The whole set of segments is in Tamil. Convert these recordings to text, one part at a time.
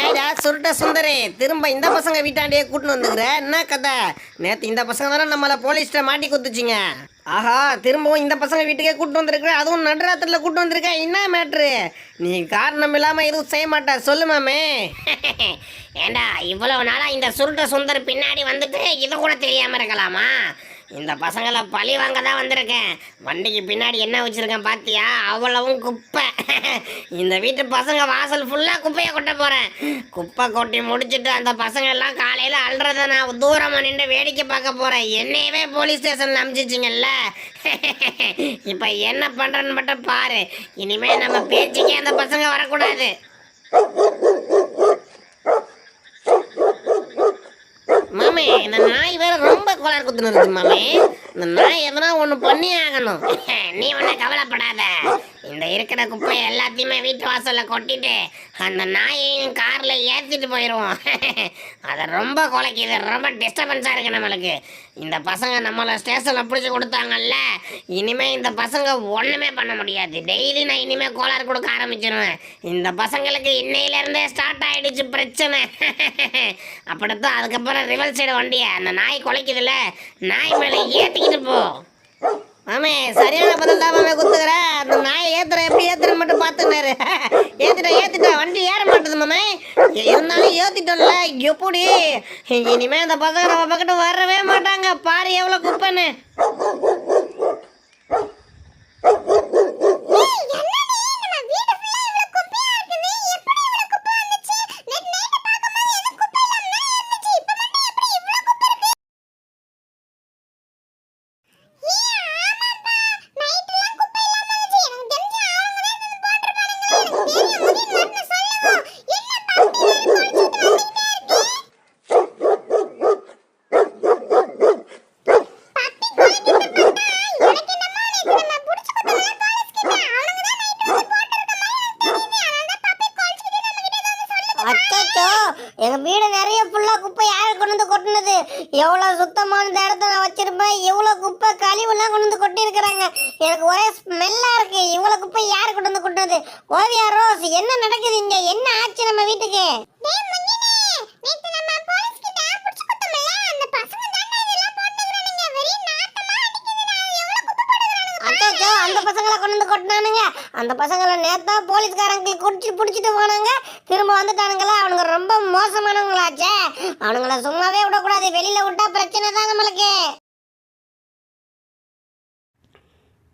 ஏயா சுருட்ட சுந்தரே திரும்ப இந்த பசங்க வீட்டாண்டியே கூட்டின்னு வந்துக்கிற என்ன கதை? நேற்று இந்த பசங்க தானே நம்மளை போலீஸ்கிட்ட மாட்டி குத்துச்சிங்க. ஆஹா திரும்பவும் இந்த பசங்க வீட்டுக்கே கூட்டு வந்திருக்கிற அதுவும் நடுராத்திரில கூட்டு வந்திருக்க என்ன மேட்ரு நீ காரணம் இல்லாம எதுவும் செய்ய மாட்டார் சொல்லு மாமே. ஏண்டா இவ்வளவு நாளா இந்த சுருட்ட சுந்தர் பின்னாடி வந்துட்டு இது கூட தெரியாம இருக்கலாமா? இந்த பசங்களை பழி வாங்க தான் வந்திருக்கேன். வண்டிக்கு பின்னாடி என்ன வச்சிருக்கேன் பாத்தியா? அவ்வளவும் குப்பை. இந்த வீட்டு பசங்க வாசல் ஃபுல்லா குப்பையை கொட்ட போறேன். குப்பை கொட்டி முடிச்சிட்டு அந்த பசங்க எல்லாம் காலையில அல்றத நான் தூரமா நின்று வேடிக்கை பார்க்க போறேன். என்னையவே போலீஸ் ஸ்டேஷனில் அமிச்சிச்சிங்கல்ல. இப்ப என்ன பண்றேன்னு மட்டும் பாரு. இனிமே நம்ம பேச்சுக்கே அந்த பசங்க வரக்கூடாது. மாமே இந்த நாய் வேற ரொம்ப கோளாறு குத்துன்னு இருக்கு மாமே. இந்த நாய் எதனா ஒன்று பண்ணி ஆகணும். நீ ஒன்றும் கவலைப்படாத. இந்த இருக்கிற குப்பை எல்லாத்தையுமே வீட்டு வாசலில் கொட்டிட்டு அந்த நாயையும் காரில் ஏற்றிட்டு போயிடுவோம் அதை ரொம்ப குலைக்குது ரொம்ப டிஸ்டர்பன்ஸாக இருக்குது நம்மளுக்கு. இந்த பசங்க நம்மளை ஸ்டேஷனில் பிடிச்சி கொடுத்தாங்கல்ல இனிமேல் இந்த பசங்க ஒன்றுமே பண்ண முடியாது. டெய்லி நான் இனிமேல் கோளாறு கொடுக்க ஆரம்பிச்சிருவேன். இந்த பசங்களுக்கு இன்னையிலேருந்தே ஸ்டார்ட் ஆகிடுச்சு பிரச்சனை. அப்படித்தான் அதுக்கப்புறம் ரிவல் சைடு வண்டியை அந்த நாய் குலைக்குதுல்ல நாய் மேலே ஏற்றிக்கிட்டு போ. மாமே சரியான பதில் தான் மாமே குத்துக்கிறேன் அந்த நாயை ஏத்துற எப்படி ஏத்துற மட்டும் பார்த்துனாரு ஏத்திட்டா ஏத்திட்டா வண்டி ஏற மாட்டுது மாமே. இருந்தாலும் ஏத்திட்டோம்ல எப்படி? இனிமே அந்த பசங்க நம்ம பக்கத்து வரவே மாட்டாங்க. பாரு எவ்வளோ குப்பைன்னு அச்சோ எங்க வீடு நிறைய ஃபுல்லா குப்பை யார் கொண்டு வந்து கொட்டினது? எவ்வளவு சுத்தமான இடத்த நான் வச்சிருப்பேன். இவ்வளவு குப்பை கழிவுலாம் கொண்டு வந்து கொட்டி இருக்கிறாங்க எனக்கு ஒரே ஸ்மெல்லா இருக்கு. இவ்வளவு குப்பை யார் கொண்டு வந்து கொட்டினது? ஓவியா ரோஸ் என்ன நடக்குது இங்க? என்ன ஆச்சு நம்ம வீட்டுக்கு? அந்த பசங்களை கொண்டு வந்து கொட்டினானுங்க. அந்த பசங்களை நேத்தா போலீஸ்காரங்க குடிச்சு பிடிச்சிட்டு போனாங்க. திரும்ப வந்துட்டானுங்களா அவனுங்க ரொம்ப மோசமானவங்களாச்சே. அவனுங்கள சும்மாவே விடக்கூடாது வெளியில விட்டா பிரச்சனை தான் நம்மளுக்கு.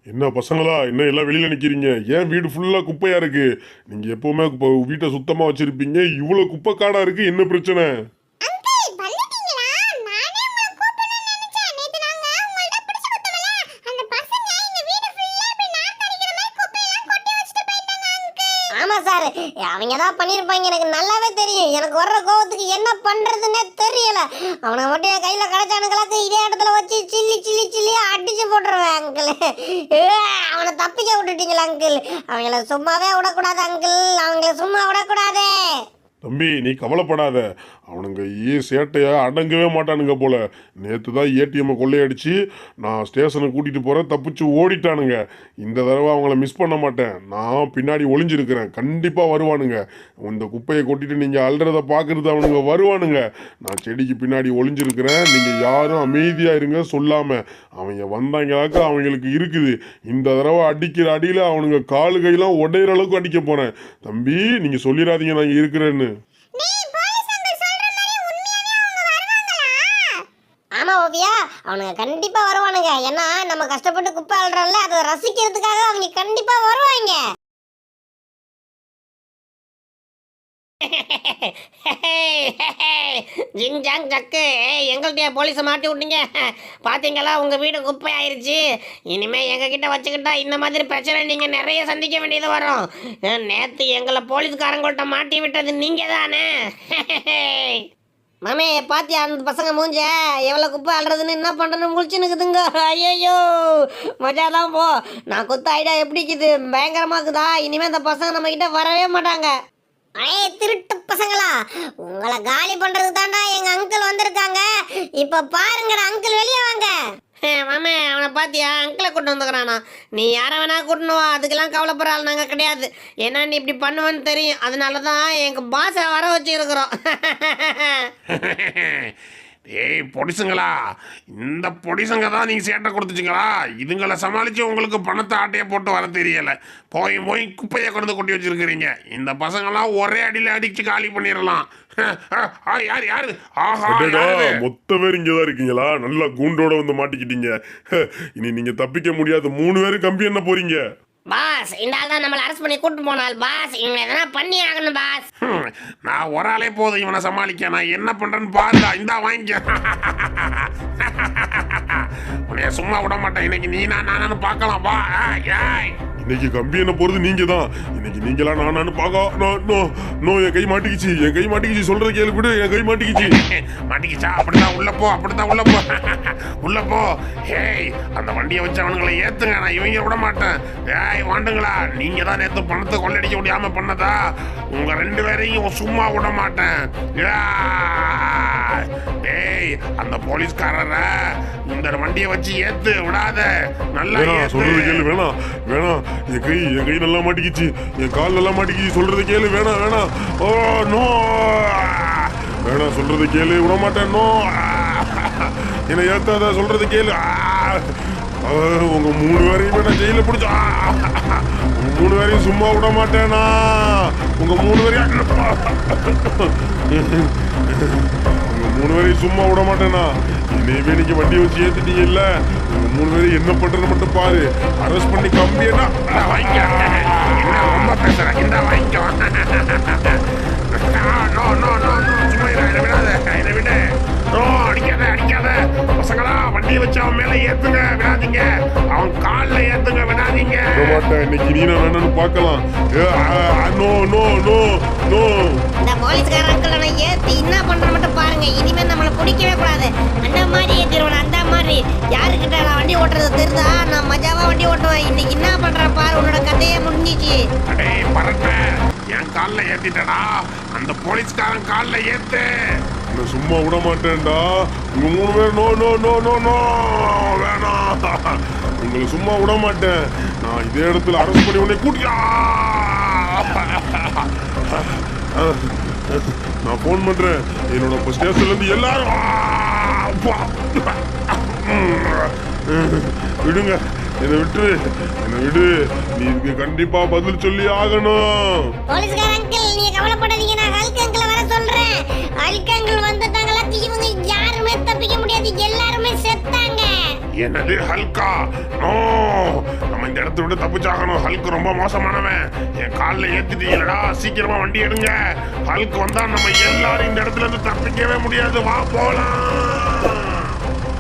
என்ன பசங்களா என்ன எல்லாம் வெளியில் நிற்கிறீங்க ஏன் வீடு ஃபுல்லாக குப்பையாக இருக்குது நீங்கள் எப்போவுமே இப்போ வீட்டை சுத்தமாக வச்சுருப்பீங்க இவ்வளோ குப்பை காடாக இருக்குது என்ன பிரச்சனை? ஆமா சார் அவங்க தான் பண்ணியிருப்பாங்க எனக்கு நல்லாவே தெரியும். எனக்கு வர்ற கோவத்துக்கு என்ன பண்றதுன்னே தெரியல. அவனை மட்டும் என் கையில் கிடச்சானுங்களாக்கு இதே இடத்துல வச்சு சில்லி சில்லி சில்லி அடிச்சு போட்டுருவேன் அங்கிள் அவனை தப்பிக்க விட்டுட்டீங்களா அங்கிள் அவங்கள சும்மாவே விடக்கூடாது அங்கிள் அவங்கள சும்மா விடக்கூடாதே. தம்பி நீ கவலைப்படாத. அவனுங்க ஏ சேட்டையை அடங்கவே மாட்டானுங்க போல. நேற்று தான் ஏடிஎம்மை கொள்ளையடிச்சு நான் ஸ்டேஷனை கூட்டிகிட்டு போகிறேன் தப்பிச்சு ஓடிட்டானுங்க. இந்த தடவை அவங்கள மிஸ் பண்ண மாட்டேன். நான் பின்னாடி ஒளிஞ்சிருக்கிறேன். கண்டிப்பாக வருவானுங்க. இந்த குப்பையை கொட்டிட்டு நீங்கள் அல்றதை பார்க்குறது அவனுங்க வருவானுங்க. நான் செடிக்கு பின்னாடி ஒளிஞ்சிருக்கிறேன். நீங்கள் யாரும் அமைதியாக இருங்க சொல்லாமல் அவங்க வந்தாங்கனாக்கா அவங்களுக்கு இருக்குது. இந்த தடவை அடிக்கிற அடியில் அவனுங்க காலு கையெல்லாம் உடையிற அளவுக்கு அடிக்க போகிறேன் தம்பி நீங்கள் சொல்லிடாதீங்க நான் இருக்கிறேன்னு. ஆமா ஓவியா அவனுங்க கண்டிப்பா வருவானுங்க. ஏன்னா நம்ம கஷ்டப்பட்டு குப்பை அழுறோம்ல அதை ரசிக்கிறதுக்காக அவங்க கண்டிப்பா வருவாங்க. ஜிங் ஜாங் ஜக்கு எங்கள்கிட்டயே போலீஸை மாட்டி விட்டீங்க? பார்த்தீங்களா உங்கள் வீடு குப்பை ஆயிடுச்சு இனிமேல் எங்ககிட்ட வச்சுக்கிட்டா இந்த மாதிரி பிரச்சனை நீங்கள் நிறைய சந்திக்க வேண்டியது வரும். நேற்று எங்களை போலீஸ்காரங்கள்ட்ட மாட்டி விட்டது நீங்கள் தானே மாமே பாத்தியா அந்த பசங்க மூஞ்ச? எவ்வளோ குப்பை அல்றதுன்னு என்ன பண்ணுறதுன்னு முழிச்சுன்னுக்குதுங்க ஐயோ மஜா தான் போ. நான் குத்த ஐடியா எப்படி இருக்குது? பயங்கரமாக இருக்குதா? இனிமேல் அந்த பசங்க நம்மக்கிட்ட வரவே மாட்டாங்க. அடே திருட்டு பசங்களா உங்களை காலி பண்றதுக்கு தாண்டா எங்க அங்கிள் வந்திருக்காங்க. இப்ப பாருங்கடா அங்கிள் வெளியே வாங்க. மாமே அவனை பாத்தியா? அங்கிளை கூட்டு வந்துக்கிறானா? நீ யாரை வேணா கூட்டணு வா அதுக்கெல்லாம் கவலைப்படுற ஆள் நாங்கள் கிடையாது. ஏன்னா நீ இப்படி பண்ணுவேன்னு தெரியும். அதனால தான் எங்கள் பாஸை வர வச்சுருக்குறோம். ஏய் பொடிசுங்களா இந்த பொடிசுங்க தான் நீங்கள் சேட்டை கொடுத்துச்சுங்களா? இதுங்களை சமாளித்து உங்களுக்கு பணத்தை ஆட்டையை போட்டு வர தெரியல. போய் போய் குப்பையை கொண்டு கொட்டி வச்சிருக்கிறீங்க. இந்த பசங்களாம் ஒரே அடியில் அடிச்சு காலி பண்ணிடலாம். யார் யார்? ஆஹா? மொத்த பேர் இங்கே தான் இருக்கீங்களா? நல்லா கூண்டோட வந்து மாட்டிக்கிட்டீங்க. இனி நீங்க தப்பிக்க முடியாது மூணு பேரும் கம்பி என்ன போறீங்க? பாஸ் இந்த ஆள் தான் நம்மளை அரெஸ்ட் பண்ணி கூட்டு போனால் பாஸ் இவங்க எதனா பண்ணி ஆகணும் பாஸ். நான் ஒரு ஆளே போதும் இவனை சமாளிக்க. நான் என்ன பண்றேன்னு பாருடா இந்தா வாங்கிக்க. உன்னைய சும்மா விட மாட்டேன். இன்னைக்கு நீ நான் நானு பார்க்கலாம். வா ஏய். இன்னைக்கு கம்பி என்ன போறது? நீங்க தான் இன்னைக்கு நீங்களா நானான்னு பார்க்க நோ நோ என் கை மாட்டிக்கிச்சு என் கை மாட்டிக்கிச்சு சொல்றது கேள்வி கூட என் கை மாட்டிக்கிச்சு. மாட்டிக்கிச்சா? அப்படிதான் உள்ள போ அப்படிதான் உள்ள போ. உள்ள போ. ஹேய் அந்த வண்டியை வச்சு அவனுங்களை ஏத்துங்க நான் இவங்க விட மாட்டேன். ஏய் வாண்டுங்களா நீங்க தான் நேத்து பணத்தை கொள்ளடிக்க முடியாம பண்ணதா? உங்க ரெண்டு பேரையும் சும்மா விட மாட்டேன். ஏய், ஏய் அந்த போலீஸ்காரரை? இந்த வண்டியை வச்சு ஏத்து விடாத. நல்லா வேணாம் சொல்றது கேளு ஏத்து வேணாம் வேணாம். என் கை என் கை நல்லா மாட்டிக்கிச்சு. என் கால் நல்லா மாட்டிக்கிச்சு. சொல்றது கேளு வேணாம் வேணாம். Oh no. வேணாம் சொல்றது கேளு விட மாட்டேன் நோ. என்னை ஏத்தாத சொல்றது கேளு. உங்க மூணு பேரையும் நான் ஜெயில பிடிச்சா உங்க மூணு பேரையும் சும்மா விட மாட்டேனா உங்க மூணு பேரையும் மூணு பேரையும் சும்மா விட மாட்டேனா இனிமே நீங்க வண்டி வச்சு ஏத்திட்டீங்க இல்ல? மூணு பேரையும் என்ன பண்றேன்னு மட்டும் பாரு. அரெஸ்ட் பண்ணி கம்பி என்ன இந்தா வாங்கிக்க என்ன ரொம்ப பேசுற? இந்த வாங்கிக்கோ? நோ நோ நோ நோ சும்மா என்ன என்னை விடாத என்னை விட. நோ அடிக்காத அடிக்காத. பசங்களா வண்டியை வச்சு அவன் மேல ஏத்துங்க விடாதீங்க. அவன் கால்ல ஏத்துங்க விடாதீங்க. விட மாட்டேன் இன்னைக்கு நீ நான் வேணும்னு பார்க்கலாம். ஏ, ஆ, ஆ, நோ நோ நோ நோ. இந்த போலீஸ்கார அங்கிள் ஏற்றி என்ன பண்ணுற மட்டும் பாருங்க. ஓட்டுறது தெரிஞ்சா நான் மஜாவா வண்டி ஓட்டுவேன். இன்னைக்கு என்ன பண்ணுறேன் பாரு? உன்னோட கதையே முடிஞ்சிச்சு. அடே பரட்ட என் கால்ல ஏத்திட்டடா. அந்த போலீஸ்காரன் கால்ல ஏத்து. நான் சும்மா விட மாட்டேன்டா. மூணு பேர் no no no no no. வேணாம் உங்களை சும்மா விட மாட்டேன். நான் இதே இடத்துல அரெஸ்ட் பண்ணி உன்னை கூட்டியா? நான் ஃபோன் பண்றேன். என்னோட ஸ்டேஷன்ல இருந்து எல்லாரும் விடுங்க. என்னை விட்டு என்னை விடு. நீ இதுக்கு கண்டிப்பா பதில் சொல்லி ஆகணும். போலீஸ்கார அங்கிள் நீங்க கவலைப்படாதீங்க. நான் ஹல்க் அங்கிள வர சொல்றேன். ஹல்க் அங்கிள் வந்துட்டாங்களா இவங்க யாருமே தப்பிக்க முடியாது. எல்லாருமே செத்தாங்க. என்னது ஹல்கா நோ. நம்ம இந்த இடத்த விட்டு தப்பிச்சாகணும். ஹல்க் ரொம்ப மோசமானவன். என் காலில் ஏத்திட்டீங்களடா. சீக்கிரமா வண்டி எடுங்க. ஹல்க் வந்தா நம்ம எல்லாரும் இந்த இடத்துல இருந்து தப்பிக்கவே முடியாது. வா போலாம்.